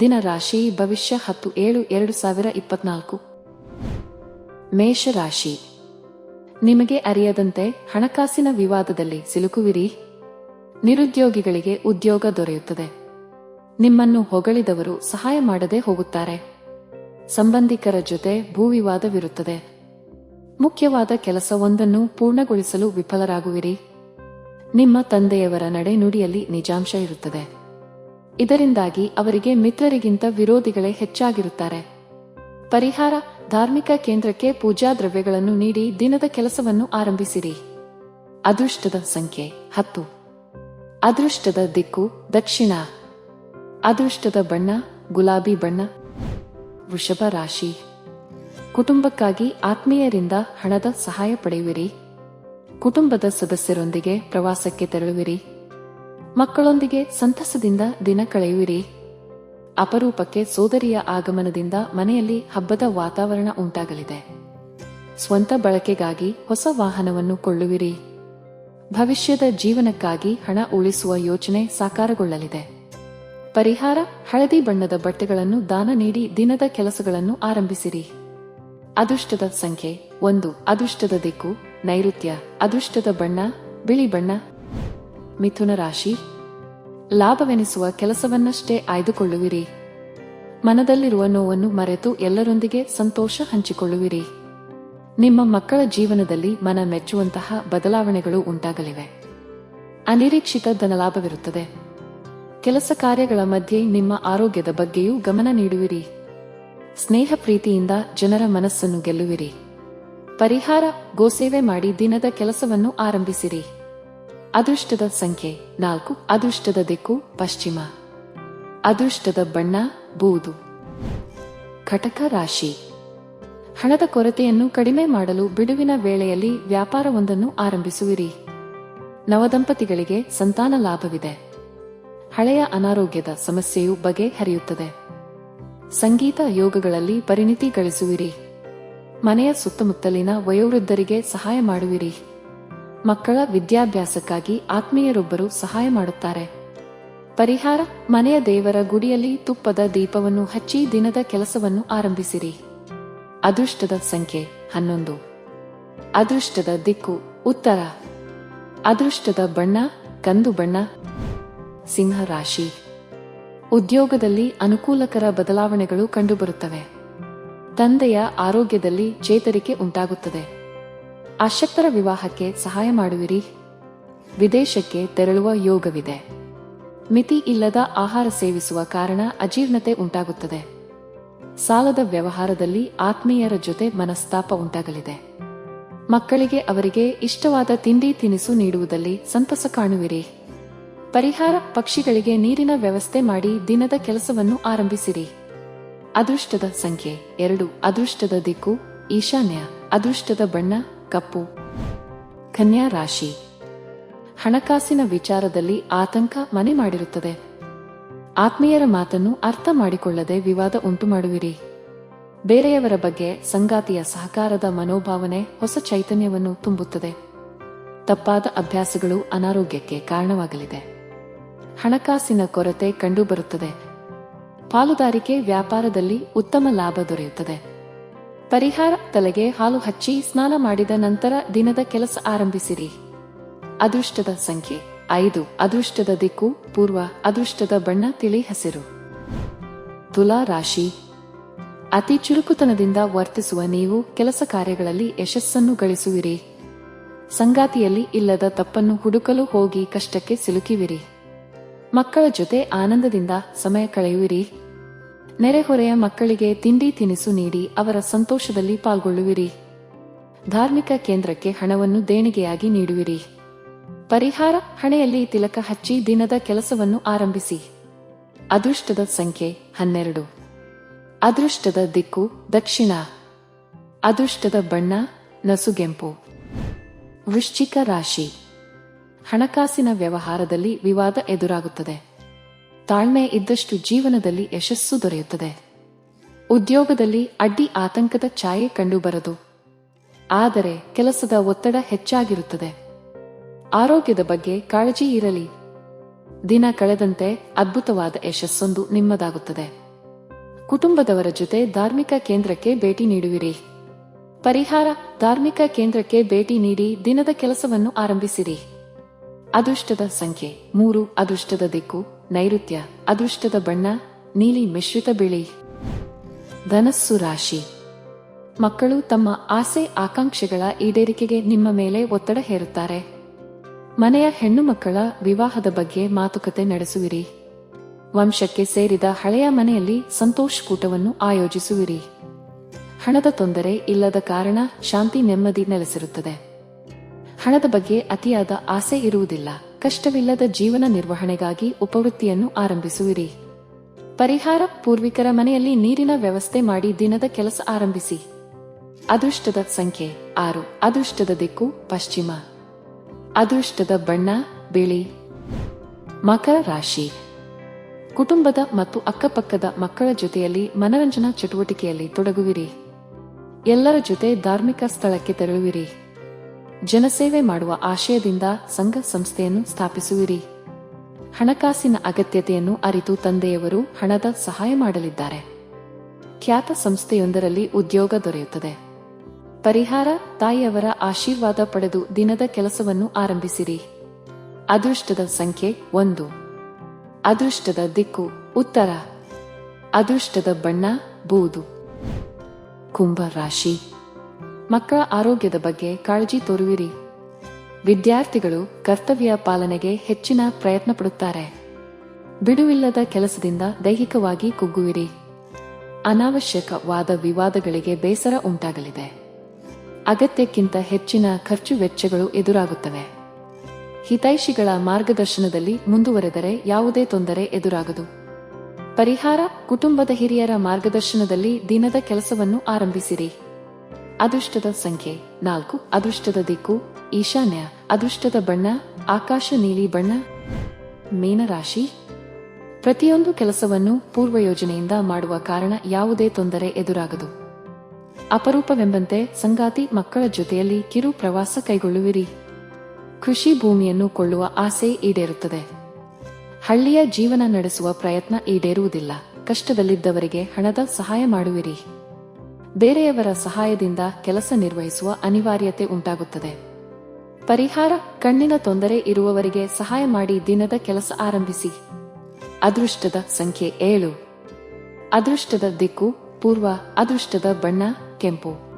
ದಿನ ರಾಶಿ ಭವಿಷ್ಯ ಹತ್ತು ಏಳು ಎರಡು ಸಾವಿರ ಇಪ್ಪತ್ನಾಲ್ಕು. ಮೇಷ ರಾಶಿ ನಿಮಗೆ ಅರಿಯದಂತೆ ಹಣಕಾಸಿನ ವಿವಾದದಲ್ಲಿ ಸಿಲುಕುವಿರಿ. ನಿರುದ್ಯೋಗಿಗಳಿಗೆ ಉದ್ಯೋಗ ದೊರೆಯುತ್ತದೆ. ನಿಮ್ಮನ್ನು ಹೊಗಳಿದವರು ಸಹಾಯ ಮಾಡದೆ ಹೋಗುತ್ತಾರೆ. ಸಂಬಂಧಿಕರ ಜೊತೆ ಭೂವಿವಾದವಿರುತ್ತದೆ. ಮುಖ್ಯವಾದ ಕೆಲಸವೊಂದನ್ನು ಪೂರ್ಣಗೊಳಿಸಲು ವಿಫಲರಾಗುವಿರಿ. ನಿಮ್ಮ ತಂದೆಯವರ ನಡೆನುಡಿಯಲ್ಲಿ ನಿಜಾಂಶ ಇರುತ್ತದೆ. ಇದರಿಂದಾಗಿ ಅವರಿಗೆ ಮಿತ್ರರಿಗಿಂತ ವಿರೋಧಿಗಳೇ ಹೆಚ್ಚಾಗಿರುತ್ತಾರೆ. ಪರಿಹಾರ, ಧಾರ್ಮಿಕ ಕೇಂದ್ರಕ್ಕೆ ಪೂಜಾ ದ್ರವ್ಯಗಳನ್ನು ನೀಡಿ ದಿನದ ಕೆಲಸವನ್ನು ಆರಂಭಿಸಿರಿ. ಅದೃಷ್ಟದ ಸಂಖ್ಯೆ ಹತ್ತು. ಅದೃಷ್ಟದ ದಿಕ್ಕು ದಕ್ಷಿಣ. ಅದೃಷ್ಟದ ಬಣ್ಣ ಗುಲಾಬಿ ಬಣ್ಣ. ವೃಷಭ ರಾಶಿ. ಕುಟುಂಬಕ್ಕಾಗಿ ಆತ್ಮೀಯರಿಂದ ಹಣದ ಸಹಾಯ ಪಡೆಯುವಿರಿ. ಕುಟುಂಬದ ಸದಸ್ಯರೊಂದಿಗೆ ಪ್ರವಾಸಕ್ಕೆ ತೆರಳುವಿರಿ. ಮಕ್ಕಳೊಂದಿಗೆ ಸಂತಸದಿಂದ ದಿನ ಕಳೆಯುವಿರಿ. ಅಪರೂಪಕ್ಕೆ ಸೋದರಿಯ ಆಗಮನದಿಂದ ಮನೆಯಲ್ಲಿ ಹಬ್ಬದ ವಾತಾವರಣ ಉಂಟಾಗಲಿದೆ. ಸ್ವಂತ ಬಳಕೆಗಾಗಿ ಹೊಸ ವಾಹನವನ್ನು ಕೊಳ್ಳುವಿರಿ. ಭವಿಷ್ಯದ ಜೀವನಕ್ಕಾಗಿ ಹಣ ಉಳಿಸುವ ಯೋಚನೆ ಸಾಕಾರಗೊಳ್ಳಲಿದೆ. ಪರಿಹಾರ ಹಳದಿ ಬಣ್ಣದ ಬಟ್ಟೆಗಳನ್ನು ದಾನ ನೀಡಿ ದಿನದ ಕೆಲಸಗಳನ್ನು ಆರಂಭಿಸಿರಿ. ಅದೃಷ್ಟದ ಸಂಖ್ಯೆ ಒಂದು. ಅದೃಷ್ಟದ ದಿಕ್ಕು, ನೈಋತ್ಯ. ಅದೃಷ್ಟದ ಬಣ್ಣ, ಬಿಳಿ ಬಣ್ಣ ಮಿಥುನ ರಾಶಿ. ಲಾಭವೆನಿಸುವ ಕೆಲಸವನ್ನಷ್ಟೇ ಆಯ್ದುಕೊಳ್ಳುವಿರಿ. ಮನದಲ್ಲಿರುವ ನೋವನ್ನು ಮರೆತು ಎಲ್ಲರೊಂದಿಗೆ ಸಂತೋಷ ಹಂಚಿಕೊಳ್ಳುವಿರಿ. ನಿಮ್ಮ ಮಕ್ಕಳ ಜೀವನದಲ್ಲಿ ಮನ ಮೆಚ್ಚುವಂತಹ ಬದಲಾವಣೆಗಳು ಉಂಟಾಗಲಿವೆ. ಅನಿರೀಕ್ಷಿತ ಧನಲಾಭವಿರುತ್ತದೆ. ಕೆಲಸ ಕಾರ್ಯಗಳ ಮಧ್ಯೆ ನಿಮ್ಮ ಆರೋಗ್ಯದ ಬಗ್ಗೆಯೂ ಗಮನ ನೀಡುವಿರಿ. ಸ್ನೇಹ ಪ್ರೀತಿಯಿಂದ ಜನರ ಮನಸ್ಸನ್ನು ಗೆಲ್ಲುವಿರಿ. ಪರಿಹಾರ, ಗೋಸೇವೆ ಮಾಡಿ ದಿನದ ಕೆಲಸವನ್ನು ಆರಂಭಿಸಿರಿ. ಅದೃಷ್ಟದ ಸಂಖ್ಯೆ ನಾಲ್ಕು. ಅದೃಷ್ಟದ ದಿಕ್ಕು ಪಶ್ಚಿಮ. ಅದೃಷ್ಟದ ಬಣ್ಣ ಬೂದು. ಘಟಕ ರಾಶಿ. ಹಣದ ಕೊರತೆಯನ್ನು ಕಡಿಮೆ ಮಾಡಲು ಬಿಡುವಿನ ವೇಳೆಯಲ್ಲಿ ವ್ಯಾಪಾರವೊಂದನ್ನು ಆರಂಭಿಸುವಿರಿ. ನವದಂಪತಿಗಳಿಗೆ ಸಂತಾನ ಲಾಭವಿದೆ. ಹಳೆಯ ಅನಾರೋಗ್ಯದ ಸಮಸ್ಯೆಯು ಬಗೆಹರಿಯುತ್ತದೆ. ಸಂಗೀತ ಯೋಗಗಳಲ್ಲಿ ಪರಿಣಿತಿ ಗಳಿಸುವಿರಿ. ಮನೆಯ ಸುತ್ತಮುತ್ತಲಿನ ವಯೋವೃದ್ಧರಿಗೆ ಸಹಾಯ ಮಾಡುವಿರಿ. ಮಕ್ಕಳ ವಿದ್ಯಾಭ್ಯಾಸಕ್ಕಾಗಿ ಆತ್ಮೀಯರೊಬ್ಬರು ಸಹಾಯ ಮಾಡುತ್ತಾರೆ. ಪರಿಹಾರ, ಮನೆಯ ದೇವರ ಗುಡಿಯಲ್ಲಿ ತುಪ್ಪದ ದೀಪವನ್ನು ಹಚ್ಚಿ ದಿನದ ಕೆಲಸವನ್ನು ಆರಂಭಿಸಿರಿ. ಅದೃಷ್ಟದ ಸಂಖ್ಯೆ ಹನ್ನೊಂದು. ಅದೃಷ್ಟದ ದಿಕ್ಕು ಉತ್ತರ. ಅದೃಷ್ಟದ ಬಣ್ಣ ಕಂದು ಬಣ್ಣ. ಸಿಂಹ ರಾಶಿ. ಉದ್ಯೋಗದಲ್ಲಿ ಅನುಕೂಲಕರ ಬದಲಾವಣೆಗಳು ಕಂಡುಬರುತ್ತವೆ. ತಂದೆಯ ಆರೋಗ್ಯದಲ್ಲಿ ಚೇತರಿಕೆ ಉಂಟಾಗುತ್ತದೆ. ಅಶಕ್ತರ ವಿವಾಹಕ್ಕೆ ಸಹಾಯ ಮಾಡುವಿರಿ. ವಿದೇಶಕ್ಕೆ ತೆರಳುವ ಯೋಗವಿದೆ. ಮಿತಿ ಇಲ್ಲದ ಆಹಾರ ಸೇವಿಸುವ ಕಾರಣ ಅಜೀರ್ಣತೆ ಉಂಟಾಗುತ್ತದೆ. ಸಾಲದ ವ್ಯವಹಾರದಲ್ಲಿ ಆತ್ಮೀಯರ ಜೊತೆ ಮನಸ್ತಾಪ ಉಂಟಾಗಲಿದೆ. ಮಕ್ಕಳಿಗೆ ಅವರಿಗೆ ಇಷ್ಟವಾದ ತಿಂಡಿ ತಿನಿಸು ನೀಡುವುದಲ್ಲಿ ಸಂತಸ ಕಾಣುವಿರಿ. ಪರಿಹಾರ ಪಕ್ಷಿಗಳಿಗೆ ನೀರಿನ ವ್ಯವಸ್ಥೆ ಮಾಡಿ ದಿನದ ಕೆಲಸವನ್ನು ಆರಂಭಿಸಿರಿ. ಅದೃಷ್ಟದ ಸಂಖ್ಯೆ ಎರಡು. ಅದೃಷ್ಟದ ದಿಕ್ಕು, ಈಶಾನ್ಯ. ಅದೃಷ್ಟದ ಬಣ್ಣ ಕಪ್ಪು. ಕನ್ಯಾ ರಾಶಿ. ಹಣಕಾಸಿನ ವಿಚಾರದಲ್ಲಿ ಆತಂಕ ಮನೆ ಮಾಡಿರುತ್ತದೆ. ಆತ್ಮೀಯರ ಮಾತನ್ನು ಅರ್ಥ ಮಾಡಿಕೊಳ್ಳದೆ ವಿವಾದ ಉಂಟು ಮಾಡುವಿರಿ. ಬೇರೆಯವರ ಬಗ್ಗೆ ಸಂಗಾತಿಯ ಸಹಕಾರದ ಮನೋಭಾವನೆ ಹೊಸ ಚೈತನ್ಯವನ್ನು ತುಂಬುತ್ತದೆ. ತಪ್ಪಾದ ಅಭ್ಯಾಸಗಳು ಅನಾರೋಗ್ಯಕ್ಕೆ ಕಾರಣವಾಗಲಿದೆ. ಹಣಕಾಸಿನ ಕೊರತೆ ಕಂಡುಬರುತ್ತದೆ. ಪಾಲುದಾರಿಕೆ ವ್ಯಾಪಾರದಲ್ಲಿ ಉತ್ತಮ ಲಾಭ ದೊರೆಯುತ್ತದೆ. ಪರಿಹಾರ ತಲೆಗೆ ಹಾಲು ಹಚ್ಚಿ ಸ್ನಾನ ಮಾಡಿದ ನಂತರ ದಿನದ ಕೆಲಸ ಆರಂಭಿಸಿರಿ. ಅದೃಷ್ಟದ ಸಂಖ್ಯೆ ಐದು. ಅದೃಷ್ಟದ ದಿಕ್ಕು ಪೂರ್ವ. ಅದೃಷ್ಟದ ಬಣ್ಣ ತಿಳಿ ಹಸಿರು. ತುಲಾ ರಾಶಿ. ಅತಿ ಚುರುಕುತನದಿಂದ ವರ್ತಿಸುವ ನೀವು ಕೆಲಸ ಕಾರ್ಯಗಳಲ್ಲಿ ಯಶಸ್ಸನ್ನು ಗಳಿಸುವಿರಿ. ಸಂಗಾತಿಯಲ್ಲಿ ಇಲ್ಲದ ತಪ್ಪನ್ನು ಹುಡುಕಲು ಹೋಗಿ ಕಷ್ಟಕ್ಕೆ ಸಿಲುಕಿವಿರಿ. ಮಕ್ಕಳ ಜೊತೆ ಆನಂದದಿಂದ ಸಮಯ ಕಳೆಯುವಿರಿ. ನೆರೆಹೊರೆಯ ಮಕ್ಕಳಿಗೆ ತಿಂಡಿ ತಿನಿಸು ನೀಡಿ ಅವರ ಸಂತೋಷದಲ್ಲಿ ಪಾಲ್ಗೊಳ್ಳುವಿರಿ. ಧಾರ್ಮಿಕ ಕೇಂದ್ರಕ್ಕೆ ಹಣವನ್ನು ದೇಣಿಗೆಯಾಗಿ ನೀಡುವಿರಿ. ಪರಿಹಾರ ಹಣೆಯಲ್ಲಿ ತಿಲಕ ಹಚ್ಚಿ ದಿನದ ಕೆಲಸವನ್ನು ಆರಂಭಿಸಿ. ಅದೃಷ್ಟದ ಸಂಖ್ಯೆ ಹನ್ನೆರಡು. ಅದೃಷ್ಟದ ದಿಕ್ಕು ದಕ್ಷಿಣ. ಅದೃಷ್ಟದ ಬಣ್ಣ ನಸುಗೆಂಪು. ವೃಶ್ಚಿಕ ರಾಶಿ. ಹಣಕಾಸಿನ ವ್ಯವಹಾರದಲ್ಲಿ ವಿವಾದ ಎದುರಾಗುತ್ತದೆ. ತಾಳ್ಮೆ ಇದ್ದಷ್ಟು ಜೀವನದಲ್ಲಿ ಯಶಸ್ಸು ದೊರೆಯುತ್ತದೆ. ಉದ್ಯೋಗದಲ್ಲಿ ಅಡ್ಡಿ ಆತಂಕದ ಛಾಯೆ ಕಂಡುಬರದು. ಆದರೆ ಕೆಲಸದ ಒತ್ತಡ ಹೆಚ್ಚಾಗಿರುತ್ತದೆ. ಆರೋಗ್ಯದ ಬಗ್ಗೆ ಕಾಳಜಿ ಇರಲಿ. ದಿನ ಕಳೆದಂತೆ ಅದ್ಭುತವಾದ ಯಶಸ್ಸೊಂದು ನಿಮ್ಮದಾಗುತ್ತದೆ. ಕುಟುಂಬದವರ ಜೊತೆ ಧಾರ್ಮಿಕ ಕೇಂದ್ರಕ್ಕೆ ಭೇಟಿ ನೀಡುವಿರಿ. ಪರಿಹಾರ ಧಾರ್ಮಿಕ ಕೇಂದ್ರಕ್ಕೆ ಭೇಟಿ ನೀಡಿ ದಿನದ ಕೆಲಸವನ್ನು ಆರಂಭಿಸಿರಿ. ಅದೃಷ್ಟದ ಸಂಖ್ಯೆ ಮೂರು, ಅದೃಷ್ಟದ ದಿಕ್ಕು ನೈಋತ್ಯ ಅದೃಷ್ಟದ ಬಣ್ಣ, ನೀಲಿ ಮಿಶ್ರಿತ ಬಿಳಿ. ಧನಸ್ಸು ರಾಶಿ. ಮಕ್ಕಳು ತಮ್ಮ ಆಸೆ ಆಕಾಂಕ್ಷೆಗಳ ಈಡೇರಿಕೆಗೆ ನಿಮ್ಮ ಮೇಲೆ ಒತ್ತಡ ಹೇರುತ್ತಾರೆ. ಮನೆಯ ಹೆಣ್ಣು ಮಕ್ಕಳ ವಿವಾಹದ ಬಗ್ಗೆ ಮಾತುಕತೆ ನಡೆಸುವಿರಿ. ವಂಶಕ್ಕೆ ಸೇರಿದ ಹಳೆಯ ಮನೆಯಲ್ಲಿ ಸಂತೋಷ ಕೂಟವನ್ನು ಆಯೋಜಿಸುವಿರಿ. ಹಣದ ತೊಂದರೆ ಇಲ್ಲದ ಕಾರಣ ಶಾಂತಿ ನೆಮ್ಮದಿ ನೆಲೆಸಿರುತ್ತದೆ. ಹಣದ ಬಗ್ಗೆ ಅತಿಯಾದ ಆಸೆ ಇರುವುದಿಲ್ಲ. ಕಷ್ಟವಿಲ್ಲದ ಜೀವನ ನಿರ್ವಹಣೆಗಾಗಿ ಉಪವೃತ್ತಿಯನ್ನು ಆರಂಭಿಸುವಿರಿ. ಪರಿಹಾರ ಪೂರ್ವಿಕರ ಮನೆಯಲ್ಲಿ ನೀರಿನ ವ್ಯವಸ್ಥೆ ಮಾಡಿ ದಿನದ ಕೆಲಸ ಆರಂಭಿಸಿ. ಅದೃಷ್ಟದ ಸಂಖ್ಯೆ ಆರು. ಅದೃಷ್ಟದ ದಿಕ್ಕು ಪಶ್ಚಿಮ. ಅದೃಷ್ಟದ ಬಣ್ಣ ಬಿಳಿ. ಮಕರ ರಾಶಿ. ಕುಟುಂಬದ ಮತ್ತು ಅಕ್ಕಪಕ್ಕದ ಮಕ್ಕಳ ಜೊತೆಯಲ್ಲಿ ಮನರಂಜನಾ ಚಟುವಟಿಕೆಯಲ್ಲಿ ತೊಡಗುವಿರಿ. ಎಲ್ಲರ ಜೊತೆ ಧಾರ್ಮಿಕ ಸ್ಥಳಕ್ಕೆ ತೆರಳುವಿರಿ. ಜನಸೇವೆ ಮಾಡುವ ಆಶಯದಿಂದ ಸಂಘ ಸಂಸ್ಥೆಯನ್ನು ಸ್ಥಾಪಿಸುವಿರಿ. ಹಣಕಾಸಿನ ಅಗತ್ಯತೆಯನ್ನು ಅರಿತು ತಂದೆಯವರು ಹಣದ ಸಹಾಯ ಮಾಡಲಿದ್ದಾರೆ. ಖ್ಯಾತ ಸಂಸ್ಥೆಯೊಂದರಲ್ಲಿ ಉದ್ಯೋಗ ದೊರೆಯುತ್ತದೆ. ಪರಿಹಾರ ತಾಯಿಯವರ ಆಶೀರ್ವಾದ ಪಡೆದು ದಿನದ ಕೆಲಸವನ್ನು ಆರಂಭಿಸಿರಿ. ಅದೃಷ್ಟದ ಸಂಖ್ಯೆ ಒಂದು. ಅದೃಷ್ಟದ ದಿಕ್ಕು ಉತ್ತರ. ಅದೃಷ್ಟದ ಬಣ್ಣ ಬೂದು. ಕುಂಭ ರಾಶಿ. ಮಕ್ಕಳ ಆರೋಗ್ಯದ ಬಗ್ಗೆ ಕಾಳಜಿ ತೋರುವಿರಿ. ವಿದ್ಯಾರ್ಥಿಗಳು ಕರ್ತವ್ಯ ಪಾಲನೆಗೆ ಹೆಚ್ಚಿನ ಪ್ರಯತ್ನ ಪಡುತ್ತಾರೆ. ಬಿಡುವಿಲ್ಲದ ಕೆಲಸದಿಂದ ದೈಹಿಕವಾಗಿ ಕುಗ್ಗುವಿರಿ. ಅನಾವಶ್ಯಕವಾದ ವಿವಾದಗಳಿಗೆ ಬೇಸರ ಉಂಟಾಗಲಿದೆ. ಅಗತ್ಯಕ್ಕಿಂತ ಹೆಚ್ಚಿನ ಖರ್ಚು ವೆಚ್ಚಗಳು ಎದುರಾಗುತ್ತವೆ. ಹಿತೈಷಿಗಳ ಮಾರ್ಗದರ್ಶನದಲ್ಲಿ ಮುಂದುವರೆದರೆ ಯಾವುದೇ ತೊಂದರೆ ಎದುರಾಗದು. ಪರಿಹಾರ ಕುಟುಂಬದ ಹಿರಿಯರ ಮಾರ್ಗದರ್ಶನದಲ್ಲಿ ದಿನದ ಕೆಲಸವನ್ನು ಆರಂಭಿಸಿರಿ. ಅದೃಷ್ಟದ ಸಂಖ್ಯೆ ನಾಲ್ಕು. ಅದೃಷ್ಟದ ದಿಕ್ಕು ಈಶಾನ್ಯ. ಅದೃಷ್ಟದ ಬಣ್ಣ ಆಕಾಶ ನೀಲಿ ಬಣ್ಣ ಮೀನರಾಶಿ. ಪ್ರತಿಯೊಂದು ಕೆಲಸವನ್ನು ಪೂರ್ವಯೋಜನೆಯಿಂದ ಮಾಡುವ ಕಾರಣ ಯಾವುದೇ ತೊಂದರೆ ಎದುರಾಗದು. ಅಪರೂಪವೆಂಬಂತೆ ಸಂಗಾತಿ ಮಕ್ಕಳ ಜೊತೆಯಲ್ಲಿ ಕಿರು ಪ್ರವಾಸ ಕೈಗೊಳ್ಳುವಿರಿ. ಕೃಷಿ ಭೂಮಿಯನ್ನು ಕೊಳ್ಳುವ ಆಸೆ ಈಡೇರುತ್ತದೆ. ಹಳ್ಳಿಯ ಜೀವನ ನಡೆಸುವ ಪ್ರಯತ್ನ ಈಡೇರುವುದಿಲ್ಲ. ಕಷ್ಟದಲ್ಲಿದ್ದವರಿಗೆ ಹಣದ ಸಹಾಯ ಮಾಡುವಿರಿ. ಬೇರೆಯವರ ಸಹಾಯದಿಂದ ಕೆಲಸ ನಿರ್ವಹಿಸುವ ಅನಿವಾರ್ಯತೆ ಉಂಟಾಗುತ್ತದೆ. ಪರಿಹಾರ, ಕಣ್ಣಿನ ತೊಂದರೆ ಇರುವವರಿಗೆ ಸಹಾಯ ಮಾಡಿ ದಿನದ ಕೆಲಸ ಆರಂಭಿಸಿ. ಅದೃಷ್ಟದ ಸಂಖ್ಯೆ ಏಳು. ಅದೃಷ್ಟದ ದಿಕ್ಕು, ಪೂರ್ವ ಅದೃಷ್ಟದ ಬಣ್ಣ, ಕೆಂಪು.